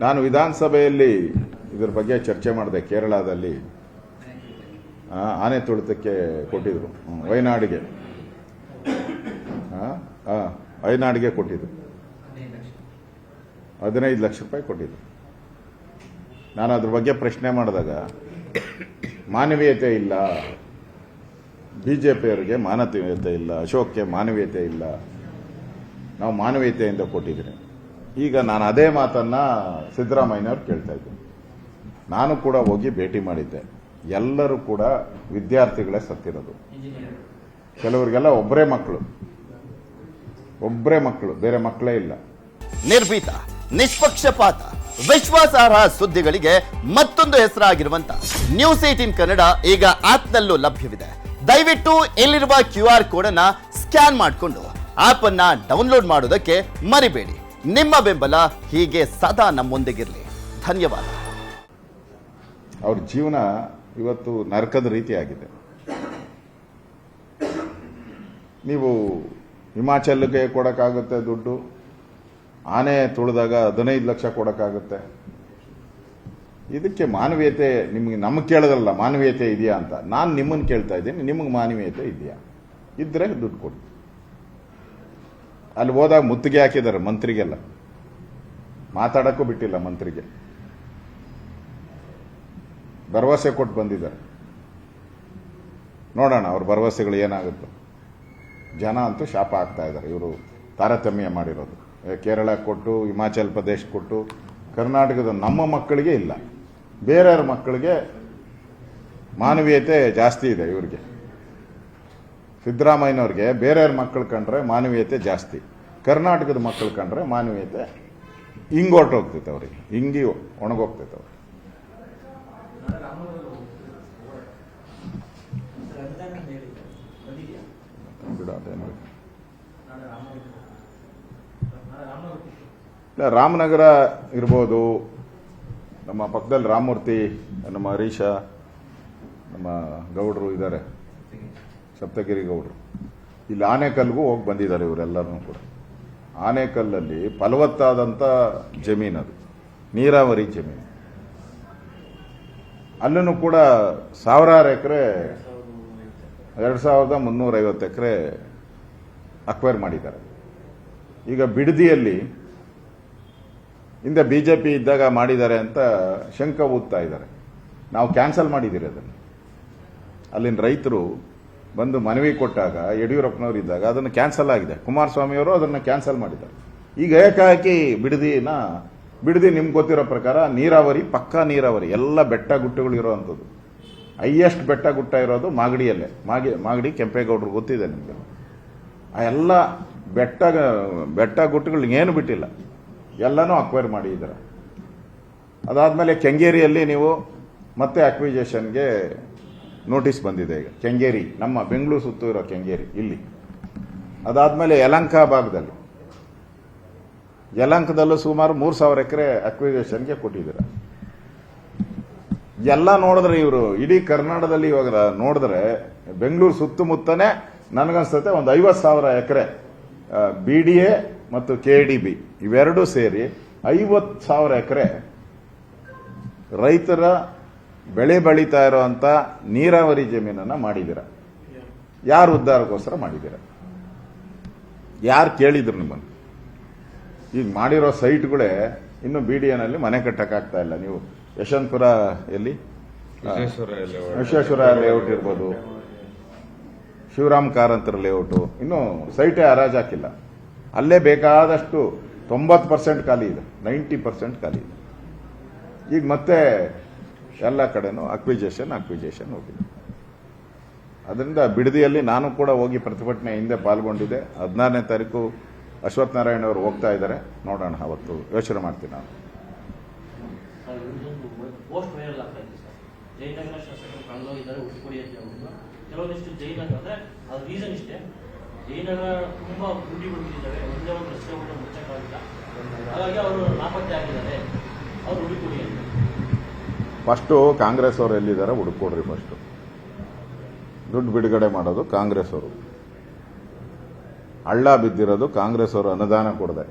ನಾನು ವಿಧಾನಸಭೆಯಲ್ಲಿ ಇದರ ಬಗ್ಗೆ ಚರ್ಚೆ ಮಾಡಿದೆ, ಕೇರಳದಲ್ಲಿ. ಆನೆ ತುಳಿತಕ್ಕೆ ಕೊಟ್ಟಿದ್ರು. ವಯನಾಡಿಗೆ ವಯನಾಡಿಗೆ ಕೊಟ್ಟಿದ್ರು. ಹದಿನೈದು ಲಕ್ಷ ರೂಪಾಯಿ ಕೊಟ್ಟಿದ್ರು. ನಾನು ಅದ್ರ ಬಗ್ಗೆ ಪ್ರಶ್ನೆ ಮಾಡಿದಾಗ, ಮಾನವೀಯತೆ ಇಲ್ಲ. ಬಿ ಜೆ ಪಿಯವರಿಗೆ ಮಾನವೀಯತೆ ಇಲ್ಲ, ಅಶೋಕ್ಗೆ ಮಾನವೀಯತೆ ಇಲ್ಲ. ನಾವು ಮಾನವೀಯತೆಯಿಂದ ಕೊಟ್ಟಿದ್ದೀನಿ ಈಗ ನಾನು ಅದೇ ಮಾತನ್ನ ಸಿದ್ದರಾಮಯ್ಯನವ್ರು ಕೇಳ್ತಾ ಇದ್ದೀನಿ. ನಾನು ಕೂಡ ಹೋಗಿ ಭೇಟಿ ಮಾಡಿದ್ದೆ. ಎಲ್ಲರೂ ಕೂಡ ವಿದ್ಯಾರ್ಥಿಗಳೇ ಸತ್ತಿರೋದು. ಕೆಲವರಿಗೆಲ್ಲ ಒಬ್ಬರೇ ಮಕ್ಕಳು. ಒಬ್ಬರೇ ಮಕ್ಕಳು, ಬೇರೆ ಮಕ್ಕಳೇ ಇಲ್ಲ. ನಿರ್ಭೀತ, ನಿಷ್ಪಕ್ಷಪಾತ, ವಿಶ್ವಾಸಾರ್ಹ ಸುದ್ದಿಗಳಿಗೆ ಮತ್ತೊಂದು ಹೆಸರಾಗಿರುವಂತ ನ್ಯೂಸ್ ಏಟಿನ್ ಕನ್ನಡ ಈಗ ಆಪ್ನಲ್ಲೂ ಲಭ್ಯವಿದೆ. ದಯವಿಟ್ಟು ಇಲ್ಲಿರುವ ಕ್ಯೂ ಆರ್ ಕೋಡ್ ಅನ್ನ ಸ್ಕ್ಯಾನ್ ಮಾಡಿಕೊಂಡು ಆಪ್ ಅನ್ನ ಡೌನ್ಲೋಡ್ ಮಾಡೋದಕ್ಕೆ ಮರಿಬೇಡಿ. ನಿಮ್ಮ ಬೆಂಬಲ ಹೀಗೆ ಸದಾ ನಮ್ಮೊಂದಿಗಿರಲಿ. ಧನ್ಯವಾದ. ಅವ್ರ ಜೀವನ ಇವತ್ತು ನರಕದ ರೀತಿಯಾಗಿದೆ ನೀವು ಹಿಮಾಚಲ್ಗೆ ಕೊಡೋಕ್ಕಾಗುತ್ತೆ ದುಡ್ಡು, ಆನೆ ತುಳಿದಾಗ ಹದಿನೈದು ಲಕ್ಷ ಕೊಡೋಕ್ಕಾಗುತ್ತೆ. ಇದಕ್ಕೆ ಮಾನವೀಯತೆ ನಿಮಗೆ ನಮಗೆ ಕೇಳೋದಲ್ಲ, ಮಾನವೀಯತೆ ಇದೆಯಾ ಅಂತ. ನಾನು ನಿಮ್ಮನ್ನು ಕೇಳ್ತಾ ಇದ್ದೀನಿ, ನಿಮಗೆ ಮಾನವೀಯತೆ ಇದೆಯಾ? ಇದ್ರೆ ದುಡ್ಡು ಕೊಡಿ. ಅಲ್ಲಿ ಹೋದಾಗ ಮುತ್ತಿಗೆ ಹಾಕಿದ್ದಾರೆ ಮಂತ್ರಿಗೆಲ್ಲ. ಮಾತಾಡಕ್ಕೂ ಬಿಟ್ಟಿಲ್ಲ ಮಂತ್ರಿಗೆ. ಭರವಸೆ ಕೊಟ್ಟು ಬಂದಿದ್ದಾರೆ. ನೋಡೋಣ ಅವ್ರ ಭರವಸೆಗಳು ಏನಾಗುತ್ತೋ. ಜನ ಅಂತೂ ಶಾಪ ಆಗ್ತಾ ಇದ್ದಾರೆ. ಇವರು ತಾರತಮ್ಯ ಮಾಡಿರೋದು. ಕೇರಳ ಕೊಟ್ಟು, ಹಿಮಾಚಲ್ ಪ್ರದೇಶ ಕೊಟ್ಟು, ಕರ್ನಾಟಕದ ನಮ್ಮ ಮಕ್ಕಳಿಗೆ ಇಲ್ಲ. ಬೇರೆಯವ್ರ ಮಕ್ಕಳಿಗೆ ಮಾನವೀಯತೆ ಜಾಸ್ತಿ ಇದೆ ಇವ್ರಿಗೆ. ಸಿದ್ದರಾಮಯ್ಯನವ್ರಿಗೆ ಬೇರೆಯವ್ರ ಮಕ್ಕಳು ಕಂಡ್ರೆ ಮಾನವೀಯತೆ ಜಾಸ್ತಿ. ಕರ್ನಾಟಕದ ಮಕ್ಕಳು ಕಂಡ್ರೆ ಮಾನವೀಯತೆ ಹಿಂಗೊಟ್ಟೋಗ್ತೈತೆ ಅವ್ರಿಗೆ. ಹಿಂಗಿ ಒಣಗೋಗ್ತೈತೆ ಅವ್ರಿಗೆ. ಇಲ್ಲ, ರಾಮನಗರ ಇರ್ಬೋದು. ನಮ್ಮ ಪಕ್ಕದಲ್ಲಿ ರಾಮಮೂರ್ತಿ, ನಮ್ಮ ಹರೀಶ, ನಮ್ಮ ಗೌಡರು ಇದ್ದಾರೆ. ಸಪ್ತಗಿರಿ ಗೌಡರು ಇಲ್ಲಿ ಆನೆಕಲ್ಗೂ ಹೋಗಿ ಬಂದಿದ್ದಾರೆ ಇವರೆಲ್ಲರೂ ಕೂಡ. ಆನೆಕಲ್ಲಲ್ಲಿ ಫಲವತ್ತಾದಂಥ ಜಮೀನು ಅದು. ನೀರಾವರಿ ಜಮೀನು. ಅಲ್ಲೂ ಕೂಡ ಸಾವಿರಾರು ಎಕರೆ, ಎರಡು ಸಾವಿರದ ಮುನ್ನೂರೈವತ್ತು ಎಕರೆ ಅಕ್ವೈರ್ ಮಾಡಿದ್ದಾರೆ. ಈಗ ಬಿಡದಿಯಲ್ಲಿ ಹಿಂದೆ ಬಿ ಜೆ ಪಿ ಇದ್ದಾಗ ಮಾಡಿದ್ದಾರೆ ಅಂತ ಶಂಕ ಊದ್ತಾ ಇದ್ದಾರೆ. ನಾವು ಕ್ಯಾನ್ಸಲ್ ಮಾಡಿದ್ದೀರಿ ಅದನ್ನು. ಅಲ್ಲಿನ ರೈತರು ಬಂದು ಮನವಿ ಕೊಟ್ಟಾಗ, ಯಡಿಯೂರಪ್ಪನವರು ಇದ್ದಾಗ ಅದನ್ನು ಕ್ಯಾನ್ಸಲ್ ಆಗಿದೆ. ಕುಮಾರಸ್ವಾಮಿಯವರು ಅದನ್ನು ಕ್ಯಾನ್ಸಲ್ ಮಾಡಿದ್ದಾರೆ. ಈಗ ಏಕಾಏಕಿ ಬಿಡದಿನ, ಬಿಡದಿ ನಿಮ್ಗೆ ಗೊತ್ತಿರೋ ಪ್ರಕಾರ ನೀರಾವರಿ, ಪಕ್ಕಾ ನೀರಾವರಿ, ಎಲ್ಲ ಬೆಟ್ಟ ಗುಟ್ಟುಗಳು ಇರೋವಂಥದ್ದು ಹೈಯೆಸ್ಟ್ ಬೆಟ್ಟ ಗುಟ್ಟ ಇರೋದು ಮಾಗಡಿಯಲ್ಲೇ. ಮಾಗಿ, ಮಾಗಡಿ, ಕೆಂಪೇಗೌಡರು ಗೊತ್ತಿದೆ ನಿಮಗೆ. ಆ ಎಲ್ಲ ಬೆಟ್ಟ ಬೆಟ್ಟ ಗುಟ್ಟುಗಳು ಏನು ಬಿಟ್ಟಿಲ್ಲ. ಎಲ್ಲನೂ ಅಕ್ವೈರ್ ಮಾಡಿದ್ದಾರೆ. ಅದಾದಮೇಲೆ ಕೆಂಗೇರಿಯಲ್ಲಿ ನೀವು ಮತ್ತೆ ಅಕ್ವಿಜೇಷನ್ಗೆ ನೋಟಿಸ್ ಬಂದಿದೆ ಈಗ. ಕೆಂಗೇರಿ, ನಮ್ಮ ಬೆಂಗಳೂರು ಸುತ್ತು ಇರೋ ಕೆಂಗೇರಿ, ಇಲ್ಲಿ. ಅದಾದಮೇಲೆ ಯಲಂಕ ಭಾಗದಲ್ಲಿ. ಯಲಂಕದಲ್ಲೂ ಸುಮಾರು ಮೂರು ಸಾವಿರ ಎಕರೆ ಅಕ್ವಿಜೇಷನ್ಗೆ ಕೊಟ್ಟಿದ್ದೀರ. ಎಲ್ಲ ನೋಡಿದ್ರೆ ಇವರು, ಇಡೀ ಕರ್ನಾಟಕದಲ್ಲಿ ಇವಾಗ ನೋಡಿದ್ರೆ, ಬೆಂಗಳೂರು ಸುತ್ತಮುತ್ತನೇ ನನಗನ್ಸುತ್ತೆ ಒಂದು ಐವತ್ತು ಸಾವಿರ ಎಕರೆ ಬಿ ಡಿ ಎ ಮತ್ತು ಕೆ ಡಿ ಬಿ ಇವೆರಡೂ ಸೇರಿ ಐವತ್ತು ಸಾವಿರ ಎಕರೆ ರೈತರ ಬೆಳೆ ಬೆಳೀತಾ ಇರುವಂತ ನೀರಾವರಿ ಜಮೀನನ್ನ ಮಾಡಿದ್ದೀರ ಯಾರು ಉದ್ಧಾರಕ್ಕೋಸ್ಕರ ಮಾಡಿದ್ದೀರ ಯಾರು ಕೇಳಿದ್ರು ನಿಮ್ಮನ್ನು? ಈಗ ಮಾಡಿರೋ ಸೈಟ್ಗಳೇ ಇನ್ನು ಬಿ ಡಿ ಎನಲ್ಲಿ ಮನೆ ಕಟ್ಟಕ್ಕಾಗ್ತಾ ಇಲ್ಲ. ನೀವು ಯಶವಂತಪುರ ಎಲ್ಲಿ? ವಿಶ್ವೇಶ್ವರ ಲೇಔಟ್ ಇರ್ಬೋದು. ಶಿವರಾಮ್ ಕಾರಂತರ ಲೇಔಟು ಇನ್ನು ಸೈಟೇ ಹರಾಜಾಕಿಲ್ಲ ಅಲ್ಲೇ ಬೇಕಾದಷ್ಟು ತೊಂಬತ್ತು ಪರ್ಸೆಂಟ್ ಖಾಲಿ ಇದೆ. ನೈಂಟಿ ಪರ್ಸೆಂಟ್ ಖಾಲಿ ಇದೆ. ಈಗ ಮತ್ತೆ ಎಲ್ಲ ಕಡೆನೂ ಅಕ್ವಿಜೇಷನ್ ಅಕ್ವಿಜೇಷನ್ ಹೋಗಿದೆ. ಅದರಿಂದ ಬಿಡದಿಯಲ್ಲಿ ನಾನು ಕೂಡ ಹೋಗಿ ಪ್ರತಿಭಟನೆ ಹಿಂದೆ ಪಾಲ್ಗೊಂಡಿದ್ದೆ. ಹದಿನಾರನೇ ತಾರೀಕು ಅಶ್ವಥ್ ನಾರಾಯಣ ಅವರು ಹೋಗ್ತಾ ಇದ್ದಾರೆ. ನೋಡೋಣ ಅವತ್ತು ಯೋಚನೆ ಮಾಡ್ತೀನಿ ನಾನು. ಕೆಲವೊಂದಿಷ್ಟು ಜೈನಗರ ಅಂದ್ರೆ ಅದು ರೀಸನ್ ಇಷ್ಟೇ. ಜೈನಗರ ತುಂಬಾ ಗುಂಡಿ ಬಿಡುತ್ತಿದ್ದಾರೆ ಒಂದೇ ಒಂದು ರಸ್ತೆ ಕೂಡ ಮುಚ್ಚಕ್ಕಾಗಿಲ್ಲ. ಹಾಗಾಗಿ ಅವರು ನಾಪತ್ತೆ ಆಗಿದ್ದಾರೆ. ಅವ್ರು ಹುಡುಕೊಡಿ ಅಂತ. ಫಸ್ಟು ಕಾಂಗ್ರೆಸ್ ಅವರು ಎಲ್ಲಿದ್ದಾರೆ? ಹುಡುಕೊಡ್ರಿ ಫಸ್ಟ್. ದುಡ್ಡು ಬಿಡುಗಡೆ ಮಾಡೋದು ಕಾಂಗ್ರೆಸ್ ಅವರು. ಹಳ್ಳ ಬಿದ್ದಿರೋದು ಕಾಂಗ್ರೆಸ್ ಅವರು ಅನುದಾನ ಕೊಡದೆ.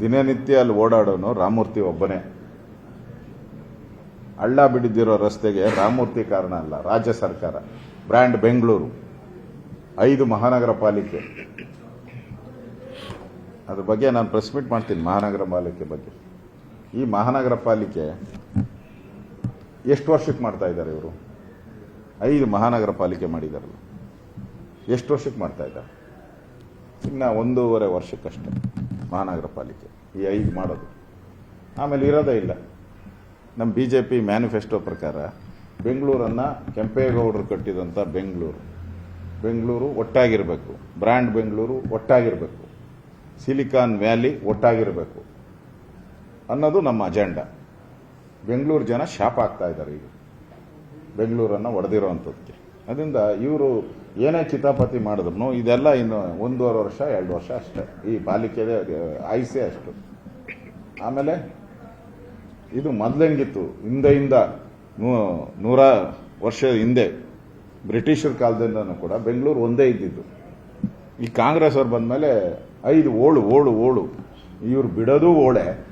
ದಿನನಿತ್ಯ ಅಲ್ಲಿ ಓಡಾಡೋನು ರಾಮಮೂರ್ತಿ ಒಬ್ಬನೇ. ಹಳ್ಳ ಬಿಡಿದಿರೋ ರಸ್ತೆಗೆ ರಾಮಮೂರ್ತಿ ಕಾರಣ ಅಲ್ಲ, ರಾಜ್ಯ ಸರ್ಕಾರ. ಬ್ರ್ಯಾಂಡ್ ಬೆಂಗಳೂರು. ಐದು ಮಹಾನಗರ ಪಾಲಿಕೆ. ಅದ್ರ ಬಗ್ಗೆ ನಾನು ಪ್ರೆಸ್ ಮೀಟ್ ಮಾಡ್ತೀನಿ ಮಹಾನಗರ ಪಾಲಿಕೆ ಬಗ್ಗೆ. ಈ ಮಹಾನಗರ ಪಾಲಿಕೆ ಎಷ್ಟು ವರ್ಷಕ್ಕೆ ಮಾಡ್ತಾ ಇದ್ದಾರೆ ಇವರು? ಐದು ಮಹಾನಗರ ಪಾಲಿಕೆ ಮಾಡಿದಾರಲ್ಲ ಎಷ್ಟು ವರ್ಷಕ್ಕೆ ಮಾಡ್ತಾ ಇದ್ದಾರೆ? ಇನ್ನು ಒಂದೂವರೆ ವರ್ಷಕ್ಕಷ್ಟೇ ಮಹಾನಗರ ಪಾಲಿಕೆ. ಈ ಐದು ಮಾಡೋದು. ಆಮೇಲೆ ಇರೋದೇ ಇಲ್ಲ. ನಮ್ಮ ಬಿ ಜೆ ಪಿ ಮ್ಯಾನಿಫೆಸ್ಟೋ ಪ್ರಕಾರ ಬೆಂಗಳೂರನ್ನು ಕೆಂಪೇಗೌಡರು ಕಟ್ಟಿದಂಥ ಬೆಂಗಳೂರು. ಬೆಂಗಳೂರು ಒಟ್ಟಾಗಿರಬೇಕು. ಬ್ರ್ಯಾಂಡ್ ಬೆಂಗಳೂರು ಒಟ್ಟಾಗಿರಬೇಕು. ಸಿಲಿಕಾನ್ ವ್ಯಾಲಿ ಒಟ್ಟಾಗಿರಬೇಕು. ಅನ್ನೋದು ನಮ್ಮ ಅಜೆಂಡಾ. ಬೆಂಗಳೂರು ಜನ ಶಾಪ್ ಆಗ್ತಾ ಇದ್ದಾರೆ ಈಗ. ಬೆಂಗಳೂರನ್ನು ಒಡೆದಿರೋವಂಥದ್ದಕ್ಕೆ ಅದರಿಂದ ಇವರು ಏನೇ ಚಿತಾಪತಿ ಮಾಡಿದ್ರು ಇದೆಲ್ಲ ಇನ್ನು ಒಂದೂವರೆ ವರ್ಷ, ಎರಡು ವರ್ಷ ಅಷ್ಟೇ. ಈ ಬಾಲಿಕೆ ಆಯ್ಸೆ ಅಷ್ಟು. ಆಮೇಲೆ ಇದು ಮೊದಲಂಗಿತ್ತು. ಹಿಂದೆಯಿಂದ ನೂರ ವರ್ಷ ಹಿಂದೆ, ಬ್ರಿಟಿಷರ ಕಾಲದಿಂದನೂ ಕೂಡ ಬೆಂಗಳೂರು ಒಂದೇ ಇದ್ದಿದ್ದು. ಈ ಕಾಂಗ್ರೆಸ್ ಅವ್ರು ಬಂದಮೇಲೆ ಐದು ಓಳು ಓಳು ಓಳು. ಇವ್ರು ಬಿಡೋದು ಓಳೆ.